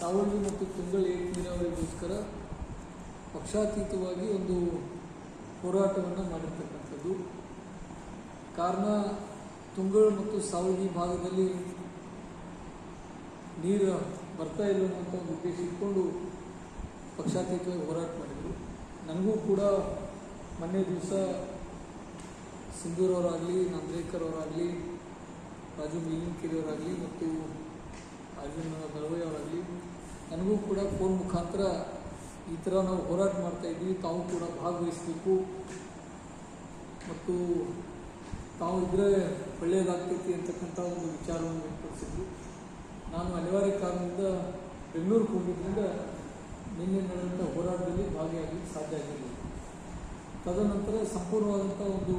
ಸಾವಳಿ ಮತ್ತು ತುಂಗಳ ಏಟ್ ನೀರಾವರಿಗೋಸ್ಕರ ಪಕ್ಷಾತೀತವಾಗಿ ಒಂದು ಹೋರಾಟವನ್ನು ಮಾಡಿರ್ತಕ್ಕಂಥದ್ದು. ಕಾರಣ, ತುಂಗಳು ಮತ್ತು ಸಾವಿಗಿ ಭಾಗದಲ್ಲಿ ನೀರು ಬರ್ತಾ ಇಲ್ಲ ಅನ್ನೋಂಥ ಒಂದು ಉದ್ದೇಶ ಇಟ್ಕೊಂಡು ಪಕ್ಷಾತೀತವಾಗಿ ಹೋರಾಟ ಮಾಡಿದರು. ನನಗೂ ಕೂಡ ಮೊನ್ನೆ ದಿವಸ ಸಿಂಧೂರವರಾಗಲಿ ನಂದ್ರೇಕರ್ ಅವರಾಗಲಿ ರಾಜು ಮೀಲಿನ್ಕೆರೆ ಅವರಾಗಲಿ ಮತ್ತು ನನಗೂ ಕೂಡ ಫೋನ್ ಮುಖಾಂತರ ಈ ಥರ ನಾವು ಹೋರಾಟ ಮಾಡ್ತಾ ಇದ್ವಿ. ತಾವು ಕೂಡ ಭಾಗವಹಿಸಬೇಕು. ಮತ್ತು ತಾವು ಇದ್ದರೆ ಒಳ್ಳೆಯದಾಗ್ತೈತಿ ಅಂತಕ್ಕಂಥ ಒಂದು ವಿಚಾರವನ್ನು ವ್ಯಕ್ತಪಡಿಸಿದ್ವಿ. ನಾನು ಅನಿವಾರ್ಯ ಕಾರಣದಿಂದ ಬೆಂಗಳೂರಿಗೆ ಹೋಗಿದ್ದರಿಂದ ನಿನ್ನೆ ನಡೆದಂಥ ಹೋರಾಟದಲ್ಲಿ ಭಾಗಿಯಾಗಲಿಕ್ಕೆ ಸಾಧ್ಯ ಆಗಿಲ್ಲ ತದನಂತರ ಸಂಪೂರ್ಣವಾದಂಥ ಒಂದು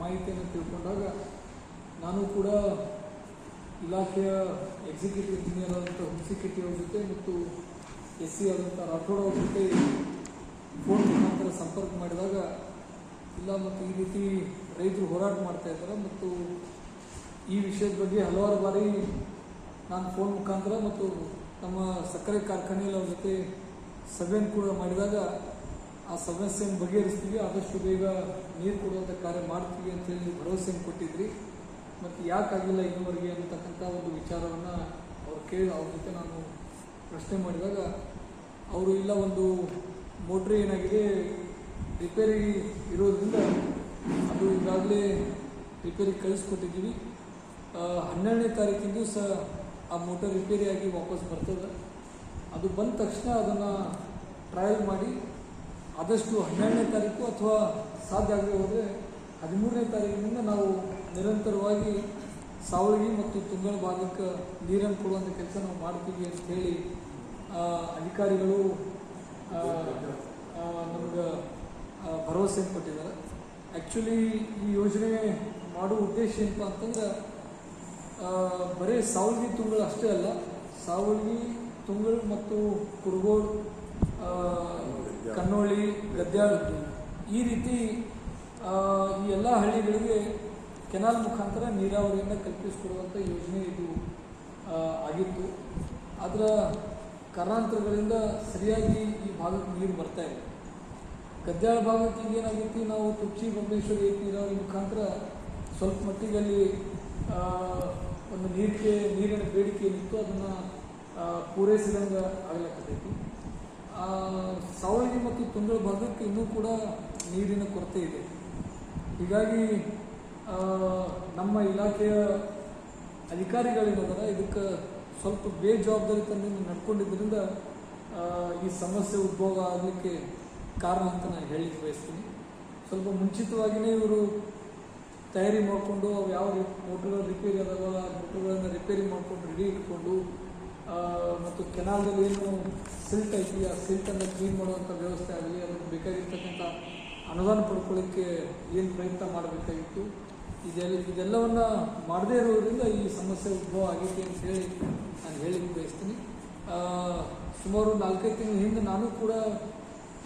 ಮಾಹಿತಿಯನ್ನು ತಿಳ್ಕೊಂಡಾಗ ನಾನು ಕೂಡ ಇಲಾಖೆಯ ಎಕ್ಸಿಕ್ಯೂಟಿವ್ ಇಂಜಿನಿಯರ್ ಆದಂಥ ಹುಣಸಿಕೆಟ್ಟಿ ಅವ್ರ ಜೊತೆ ಮತ್ತು ಎಸ್ ಸಿ ಆದಂಥ ರಾಠೋಡ್ ಅವ್ರ ಜೊತೆ ಫೋನ್ ಮುಖಾಂತರ ಸಂಪರ್ಕ ಮಾಡಿದಾಗ ಇಲ್ಲ ಮತ್ತು ಈ ರೀತಿ ರೈತರು ಹೋರಾಟ ಮಾಡ್ತಾ ಇದ್ದಾರೆ ಮತ್ತು ಈ ವಿಷಯದ ಬಗ್ಗೆ ಹಲವಾರು ಬಾರಿ ನಾನು ಫೋನ್ ಮುಖಾಂತರ ಮತ್ತು ನಮ್ಮ ಸಕ್ಕರೆ ಕಾರ್ಖಾನೆಯಲ್ಲಿ ಅವ್ರ ಜೊತೆ ಸಭೆಯನ್ನು ಕೂಡ ಮಾಡಿದಾಗ ಆ ಸಮಸ್ಯೆಯನ್ನು ಬಗೆಹರಿಸ್ತೀವಿ, ಆದಷ್ಟು ಬೇಗ ನೀರು ಕೊಡುವಂಥ ಕಾರ್ಯ ಮಾಡ್ತೀವಿ ಅಂತೇಳಿ ಭರವಸೆಯನ್ನು ಕೊಟ್ಟಿದ್ರಿ. ಮತ್ತು ಯಾಕಾಗಿಲ್ಲ ಇನ್ನುವರೆಗೆ ಅನ್ನತಕ್ಕಂಥ ಒಂದು ವಿಚಾರವನ್ನು ಅವ್ರು ಕೇಳಿ ಅವ್ರ ಜೊತೆ ನಾನು ಪ್ರಶ್ನೆ ಮಾಡಿದಾಗ, ಅವರು ಇಲ್ಲ ಒಂದು ಮೋಟ್ರ್ ಏನಾಗಿದೆ, ರಿಪೇರಿ ಇರೋದ್ರಿಂದ ಅದು ಈಗಾಗಲೇ ರಿಪೇರಿ ಕಳಿಸ್ಕೊಟ್ಟಿದ್ದೀವಿ. ಹನ್ನೆರಡನೇ ತಾರೀಕಿಂದು ದಿವಸ ಆ ಮೋಟರ್ ರಿಪೇರಿ ಆಗಿ ವಾಪಸ್ ಬರ್ತದೆ. ಅದು ಬಂದ ತಕ್ಷಣ ಅದನ್ನು ಟ್ರಯಲ್ ಮಾಡಿ ಆದಷ್ಟು ಹನ್ನೆರಡನೇ ತಾರೀಕು ಅಥವಾ ಸಾಧ್ಯ ಆಗದೆ ಹೋದರೆ ಹದಿಮೂರನೇ ತಾರೀಕಿನಿಂದ ನಾವು ನಿರಂತರವಾಗಿ ಸಾವಳಗಿ ಮತ್ತು ತುಂಗಳ ಭಾಗಕ್ಕೆ ನೀರನ್ನು ಕೊಡುವಂಥ ಕೆಲಸ ನಾವು ಮಾಡ್ತೀವಿ ಅಂತ ಹೇಳಿ ಅಧಿಕಾರಿಗಳು ನಮ್ಗೆ ಭರವಸೆಯನ್ನು ಕೊಟ್ಟಿದ್ದಾರೆ. ಆ್ಯಕ್ಚುಲಿ ಈ ಯೋಜನೆ ಮಾಡೋ ಉದ್ದೇಶ ಏನಪ್ಪ ಅಂತಂದ್ರೆ ಬರೀ ಸಾವಳಗಿ ತುಂಗಳು ಅಷ್ಟೇ ಅಲ್ಲ ಸಾವಳಗಿ ತುಂಗಳು ಮತ್ತು ಕುರುಗೋಡು ಕನ್ನೋಳಿ ಗದ್ಯಾಳ ಈ ರೀತಿ ಈ ಎಲ್ಲ ಹಳ್ಳಿಗಳಿಗೆ ಕೆನಾಲ್ ಮುಖಾಂತರ ನೀರಾವರಿಯನ್ನು ಕಲ್ಪಿಸಿಕೊಡುವಂಥ ಯೋಜನೆ ಇದು ಆಗಿತ್ತು. ಅದರ ಕಾರಣಾಂತರಗಳಿಂದ ಸರಿಯಾಗಿ ಈ ಭಾಗಕ್ಕೆ ನೀರು ಬರ್ತಾ ಇದೆ ಗದ್ದಾಳ ಭಾಗಕ್ಕೆ ಏನಾಗುತ್ತೆ ಏನಾಗೈತಿ ನಾವು ತುರ್ಚಿ ಬೊಮ್ಮನೇಶ್ವರಿ ಏಕ ನೀರಾವರಿ ಮುಖಾಂತರ ಸ್ವಲ್ಪ ಮಟ್ಟಿಗೆ ಅಲ್ಲಿ ಆ, ಒಂದು ನೀರಿಗೆ ನೀರಿನ ಬೇಡಿಕೆ ಏನಿತ್ತು ಅದನ್ನು ಪೂರೈಸಿದಂಗೆ ಆಗ್ಲಕ್ಕತ್ತೈತಿ ಸಾವಳಗಿ ಮತ್ತು ತುಂಗಳ ಭಾಗಕ್ಕೆ ಇನ್ನೂ ಕೂಡ ನೀರಿನ ಕೊರತೆ ಇದೆ. ಹೀಗಾಗಿ ನಮ್ಮ ಇಲಾಖೆಯ ಅಧಿಕಾರಿಗಳೇನದಾರ ಇದಕ್ಕೆ ಸ್ವಲ್ಪ ಬೇಜವಾಬ್ದಾರಿತನದಿಂದ ನಡ್ಕೊಂಡಿದ್ದರಿಂದ ಈ ಸಮಸ್ಯೆ ಉದ್ಭವ ಆಗಲಿಕ್ಕೆ ಕಾರಣ ಅಂತ ನಾನು ಹೇಳಲಿಕ್ಕೆ ಬಯಸ್ತೀನಿ. ಸ್ವಲ್ಪ ಮುಂಚಿತವಾಗಿಯೇ ಇವರು ತಯಾರಿ ಮಾಡಿಕೊಂಡು ಅವು ಯಾವ ಮೋಟ್ರ್ಗಳು ರಿಪೇರಿ ಅದಾವಲ್ಲ ಮೋಟ್ರ್ಗಳನ್ನು ರಿಪೇರಿ ಮಾಡಿಕೊಂಡು ರೆಡಿ ಇಟ್ಕೊಂಡು ಮತ್ತು ಕೆನಾಲ್ದಲ್ಲಿ ಏನು ಸಿಲ್ಟ್ ಐತಿ, ಆ ಸಿಲ್ಟನ್ನು ಕ್ಲೀನ್ ಮಾಡುವಂಥ ವ್ಯವಸ್ಥೆ ಆಗಲಿ ಅದಕ್ಕೆ ಬೇಕಾಗಿರ್ತಕ್ಕಂಥ ಅನುದಾನ ಪಡ್ಕೊಳ್ಳೋಕ್ಕೆ ಏನು ಪ್ರಯತ್ನ ಮಾಡಬೇಕಾಗಿತ್ತು. ಇದೆಲ್ಲ ಇದೆಲ್ಲವನ್ನು ಮಾಡದೇ ಇರೋದ್ರಿಂದ ಈ ಸಮಸ್ಯೆ ಉದ್ಭವ ಆಗೈತೆ ಅಂತ ಹೇಳಿ ನಾನು ಹೇಳಿಕ್ಕೆ ಬಯಸ್ತೀನಿ. ಸುಮಾರು ನಾಲ್ಕೈದು ತಿಂಗಳ ಹಿಂದೆ ನಾನು ಕೂಡ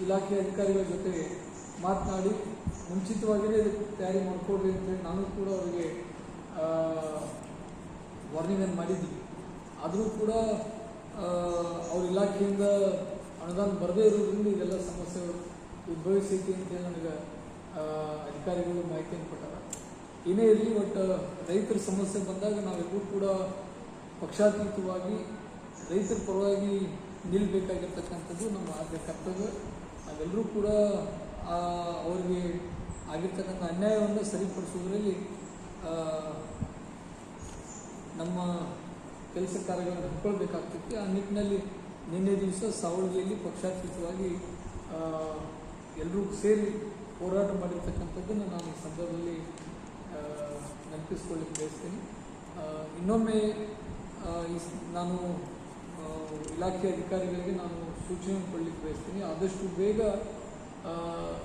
ಇಲಾಖೆ ಅಧಿಕಾರಿಗಳ ಜೊತೆ ಮಾತನಾಡಿ ಮುಂಚಿತವಾಗಿಯೇ ಇದಕ್ಕೆ ತಯಾರಿ ಮಾಡಿಕೊಡ್ರಿ ಅಂತೇಳಿ ನಾನು ಕೂಡ ಅವರಿಗೆ ವಾರ್ನಿಂಗನ್ನು ಮಾಡಿದ್ದೀನಿ ಆದರೂ ಕೂಡ ಅವ್ರ ಇಲಾಖೆಯಿಂದ ಅನುದಾನ ಬರದೇ ಇರೋದ್ರಿಂದ ಇದೆಲ್ಲ ಸಮಸ್ಯೆಗಳು ಉದ್ಭವಿಸೈತಿ ಅಂತೇಳಿ ನನಗೆ ಅಧಿಕಾರಿಗಳು ಮಾಹಿತಿಯನ್ನು ಕೊಟ್ಟಾರ. ಏನೇ ಇರಲಿ ಬಟ್ ರೈತರ ಸಮಸ್ಯೆ ಬಂದಾಗ ನಾವೆಲ್ಲರೂ ಕೂಡ ಪಕ್ಷಾತೀತವಾಗಿ ರೈತರ ಪರವಾಗಿ ನಿಲ್ಲಬೇಕಾಗಿರ್ತಕ್ಕಂಥದ್ದು ನಮ್ಮ ಆದ್ಯ ಕರ್ತವ್ಯ. ನಾವೆಲ್ಲರೂ ಕೂಡ ಅವರಿಗೆ ಆಗಿರ್ತಕ್ಕಂಥ ಅನ್ಯಾಯವನ್ನು ಸರಿಪಡಿಸೋದ್ರಲ್ಲಿ ನಮ್ಮ ಕೆಲಸ ಕಾರ್ಯಗಳನ್ನು ಹಮ್ಮಿಕೊಳ್ಬೇಕಾಗ್ತೈತಿ ಆ ನಿಟ್ಟಿನಲ್ಲಿ ನಿನ್ನೆ ದಿವಸ ಸಾವಳಿಯಲ್ಲಿ ಪಕ್ಷಾತೀತವಾಗಿ ಎಲ್ಲರೂ ಸೇರಿ ಹೋರಾಟ ಮಾಡಿರ್ತಕ್ಕಂಥದ್ದನ್ನು ನಾನು ಈ ಸಂದರ್ಭದಲ್ಲಿ ನೆನಪಿಸ್ಕೊಳ್ಳಿಕ್ಕೆ ಬಯಸ್ತೀನಿ. ಇನ್ನೊಮ್ಮೆ ಈ ನಾನು ಇಲಾಖೆ ಅಧಿಕಾರಿಗಳಿಗೆ ನಾನು ಸೂಚನೆ ಕೊಡಲಿಕ್ಕೆ ಬಯಸ್ತೀನಿ. ಆದಷ್ಟು ಬೇಗ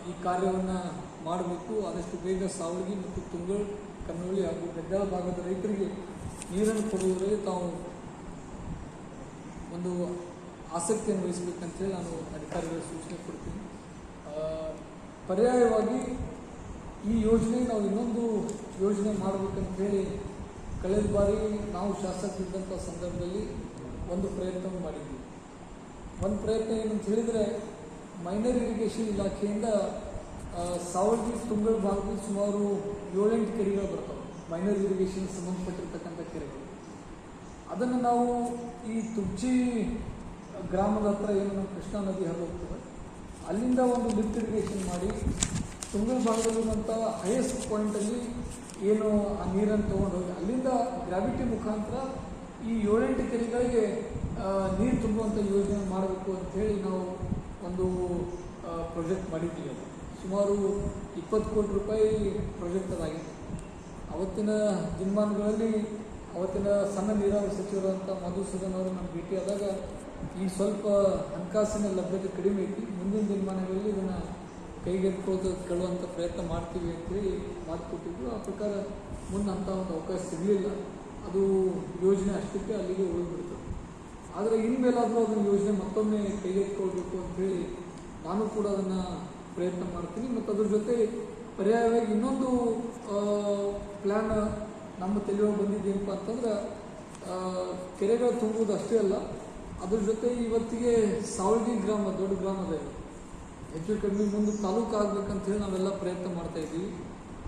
ಈ ಕಾರ್ಯವನ್ನು ಮಾಡಬೇಕು. ಆದಷ್ಟು ಬೇಗ ಸಾವಳಗಿ ಮತ್ತು ತುಂಗಳ ಕನ್ನೋಳಿ ಹಾಗೂ ಗದ್ದಾಳ ಭಾಗದ ರೈತರಿಗೆ ನೀರನ್ನು ಕೊಡುವುದರಲ್ಲಿ ತಾವು ಒಂದು ಆಸಕ್ತಿಯನ್ನು ವಹಿಸಬೇಕಂತೇಳಿ ನಾನು ಅಧಿಕಾರಿಗಳ ಸೂಚನೆ ಕೊಡ್ತೀನಿ. ಪರ್ಯಾಯವಾಗಿ ಈ ಯೋಜನೆ ನಾವು ಇನ್ನೊಂದು ಯೋಜನೆ ಮಾಡಬೇಕಂತೇಳಿ ಕಳೆದ ಬಾರಿ ನಾವು ಶಾಸಕರಿದ್ದಂಥ ಸಂದರ್ಭದಲ್ಲಿ ಒಂದು ಪ್ರಯತ್ನವನ್ನು ಮಾಡಿದ್ವಿ. ಒಂದು ಪ್ರಯತ್ನ ಏನಂತ ಹೇಳಿದರೆ ಮೈನರ್ ಇರಿಗೇಷನ್ ಇಲಾಖೆಯಿಂದ ಸಾವಿರದ ತುಂಗಳ ಭಾಗದಲ್ಲಿ ಸುಮಾರು ಏಳೆಂಟು ಕೆರೆಗಳು ಬರ್ತವೆ. ಮೈನರ್ ಇರಿಗೇಷನ್ ಸಂಬಂಧಪಟ್ಟಿರ್ತಕ್ಕಂಥ ಕೆರೆಗಳು. ಅದನ್ನು ನಾವು ಈ ತುಬ್ಜಿ ಗ್ರಾಮದ ಹತ್ರ ಏನು ಕೃಷ್ಣಾ ನದಿ ಹರಿದು ಅಲ್ಲಿಂದ ಒಂದು ಲಿಫ್ಟ್ ಇರಿಗೇಷನ್ ಮಾಡಿ ತುಂಗಲ್ ಭಾಗದಲ್ಲಿರುವಂಥ ಹೈಯೆಸ್ಟ್ ಪಾಯಿಂಟಲ್ಲಿ ಏನು ಆ ನೀರನ್ನು ತೊಗೊಂಡು ಹೋಗಿ ಅಲ್ಲಿಂದ ಗ್ರಾವಿಟಿ ಮುಖಾಂತರ ಈ ಏಳೆಂಟು ಕೆರೆಗಳಿಗೆ ನೀರು ತುಂಬುವಂಥ ಯೋಜನೆ ಮಾಡಬೇಕು ಅಂಥೇಳಿ ನಾವು ಒಂದು ಪ್ರಾಜೆಕ್ಟ್ ಮಾಡಿದ್ದೀವಿ ಅದು. ಸುಮಾರು ಇಪ್ಪತ್ತು ಕೋಟಿ ರೂಪಾಯಿ ಪ್ರಾಜೆಕ್ಟ್ ಅದಾಗಿದೆ. ಅವತ್ತಿನ ದಿನಮಾನಗಳಲ್ಲಿ ಅವತ್ತಿನ ಸಣ್ಣ ನೀರಾವರಿ ಸಚಿವರಂಥ ಮಧುಸೂದನ್ ಅವರು ನಮ್ಮ ಭೇಟಿಯಾದಾಗ ಈ ಸ್ವಲ್ಪ ಹಣಕಾಸಿನ ಲಭ್ಯತೆ ಕಡಿಮೆ ಐತಿ. ಮುಂದಿನ ದಿನಮಾನಗಳಲ್ಲಿ ಇದನ್ನು ಕೈಗೆತ್ಕೊಳ್ಳೋದು ಕೇಳುವಂಥ ಪ್ರಯತ್ನ ಮಾಡ್ತೀವಿ ಅಂತೇಳಿ ಮಾತು ಕೊಟ್ಟಿದ್ರು ಆ ಪ್ರಕಾರ ಮುಂದೆ ಅಂಥ ಒಂದು ಅವಕಾಶ ಸಿಗಲಿಲ್ಲ. ಅದು ಯೋಜನೆ ಅಷ್ಟಕ್ಕೆ ಅಲ್ಲಿಗೆ ಉಳಿದ್ಬಿಡ್ತು. ಆದರೆ ಇನ್ಮೇಲಾದರೂ ಅದನ್ನು ಯೋಜನೆ ಮತ್ತೊಮ್ಮೆ ಕೈಗೆತ್ಕೊಳ್ಬೇಕು ಅಂತೇಳಿ ನಾನು ಕೂಡ ಅದನ್ನು ಪ್ರಯತ್ನ ಮಾಡ್ತೀನಿ. ಮತ್ತು ಅದ್ರ ಜೊತೆ ಪರ್ಯಾಯವಾಗಿ ಇನ್ನೊಂದು ಪ್ಲ್ಯಾನ್ ನಮ್ಮ ತಲೆಯೊಳಗೆ ಬಂದಿದ್ದೇನಪ್ಪ ಅಂತಂದ್ರೆ ಕೆರೆಗಳು ತುಂಬುವುದು ಅಷ್ಟೇ ಅಲ್ಲ. ಅದ್ರ ಜೊತೆ ಇವತ್ತಿಗೆ ಸಾವಳಗಿ ಗ್ರಾಮ, ದೊಡ್ಡ ಗ್ರಾಮದ ಹೆಚ್ಚು ಕಡಿಮೆ ಮುಂದೆ ತಾಲೂಕು ಆಗ್ಬೇಕಂತ ಹೇಳಿ ನಾವೆಲ್ಲ ಪ್ರಯತ್ನ ಮಾಡ್ತಾ ಇದ್ದೀವಿ.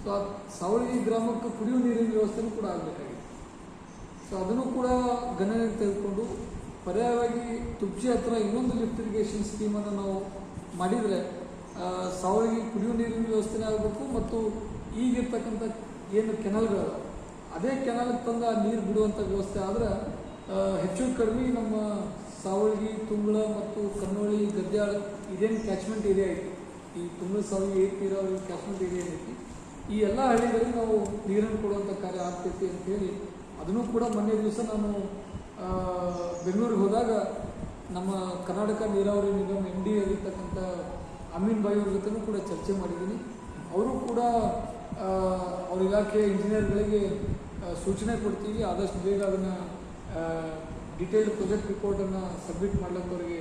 ಸೊ ಆ ಸಾವಳಿ ಗ್ರಾಮಕ್ಕೆ ಕುಡಿಯುವ ನೀರಿನ ವ್ಯವಸ್ಥೆನೂ ಕೂಡ ಆಗಬೇಕಾಗಿದೆ. ಸೊ ಅದನ್ನು ಕೂಡ ಗಣನೆಗೆ ತೆಗೆದುಕೊಂಡು ಪರ್ಯಾಯವಾಗಿ ತುಬ್ಜಿ ಹತ್ರ ಇನ್ನೊಂದು ಲಿಫ್ಟ್ ಇರಿಗೇಷನ್ ಸ್ಕೀಮನ್ನು ನಾವು ಮಾಡಿದರೆ ಸಾವಳಿಗೆ ಕುಡಿಯುವ ನೀರಿನ ವ್ಯವಸ್ಥೆನೇ ಆಗಬೇಕು ಮತ್ತು ಈಗಿರ್ತಕ್ಕಂಥ ಏನು ಕೆನಲ್ಗಳು, ಅದೇ ಕೆನಲ್ಗೆ ತಂದು ಆ ನೀರು ಬಿಡುವಂಥ ವ್ಯವಸ್ಥೆ ಆದರೆ ಹೆಚ್ಚು ಕಡಿಮೆ ನಮ್ಮ ಸಾವಳಗಿ ತುಂಗಳ ಮತ್ತು ಕನ್ನೋಳಿ ಗದ್ದೆಳ ಇದೇನು ಕ್ಯಾಚ್ಮೆಂಟ್ ಏರಿಯಾ ಐತಿ? ಈ ತುಂಗಳ ಸಾವಳಗಿ ಏಟ್ ನೀರಾವರಿ ಕ್ಯಾಚ್ಮೆಂಟ್ ಏರಿಯಾ ಐತಿ? ಈ ಎಲ್ಲ ಹಳ್ಳಿಗಳಿಗೆ ನಾವು ನೀರನ್ನು ಕೊಡುವಂಥ ಕಾರ್ಯ ಆಗ್ತೈತಿ ಅಂತ ಹೇಳಿ, ಅದನ್ನು ಕೂಡ ಮೊನ್ನೆ ದಿವಸ ನಾನು ಬೆಂಗಳೂರಿಗೆ ಹೋದಾಗ ನಮ್ಮ ಕರ್ನಾಟಕ ನೀರಾವರಿ ನಿಗಮ ಎಂ ಡಿ ಆಗಿರ್ತಕ್ಕಂಥ ಅಮೀನ್ ಬಾಯಿ ಅವ್ರ ಜೊತೆನೂ ಕೂಡ ಚರ್ಚೆ ಮಾಡಿದ್ದೀನಿ. ಅವರು ಕೂಡ ಅವ್ರ ಇಲಾಖೆಯ ಇಂಜಿನಿಯರ್ಗಳಿಗೆ ಸೂಚನೆ ಕೊಡ್ತೀವಿ, ಆದಷ್ಟು ಬೇಗ ಅದನ್ನು ಡಿಟೇಲ್ಡ್ ಪ್ರೊಜೆಕ್ಟ್ ರಿಪೋರ್ಟನ್ನು ಸಬ್ಮಿಟ್ ಮಾಡ್ಲಿಕ್ಕೆ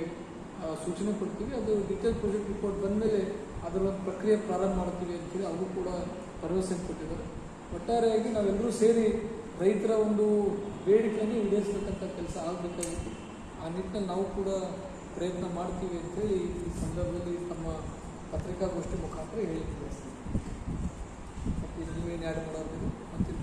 ಸೂಚನೆ ಕೊಡ್ತೀವಿ. ಅದು ಡಿಟೇಲ್ ಪ್ರೊಜೆಕ್ಟ್ ರಿಪೋರ್ಟ್ ಬಂದಮೇಲೆ ಅದರ ಒಂದು ಪ್ರಕ್ರಿಯೆ ಪ್ರಾರಂಭ ಮಾಡ್ತೀವಿ ಅಂತೇಳಿ ಅವರು ಕೂಡ ಭರವಸೆ ಕೊಟ್ಟಿದ್ದಾರೆ. ಒಟ್ಟಾರೆಯಾಗಿ ನಾವೆಲ್ಲರೂ ಸೇರಿ ರೈತರ ಒಂದು ಬೇಡಿಕೆಯನ್ನು ಈಡೇರಿಸತಕ್ಕಂಥ ಕೆಲಸ ಆಗಬೇಕಾಗಿತ್ತು. ಆ ನಿಟ್ಟಿನಲ್ಲಿ ನಾವು ಕೂಡ ಪ್ರಯತ್ನ ಮಾಡ್ತೀವಿ ಅಂತೇಳಿ ಈ ಸಂದರ್ಭದಲ್ಲಿ ತಮ್ಮ ಪತ್ರಿಕಾಗೋಷ್ಠಿ ಮುಖಾಂತರ ಹೇಳಿಕೆ ಬಯಸ್ತೀನಿ ಮತ್ತು ನೀವೇನು ಆ್ಯಡ್ ಮಾಡೋದು ಮತ್ತೆ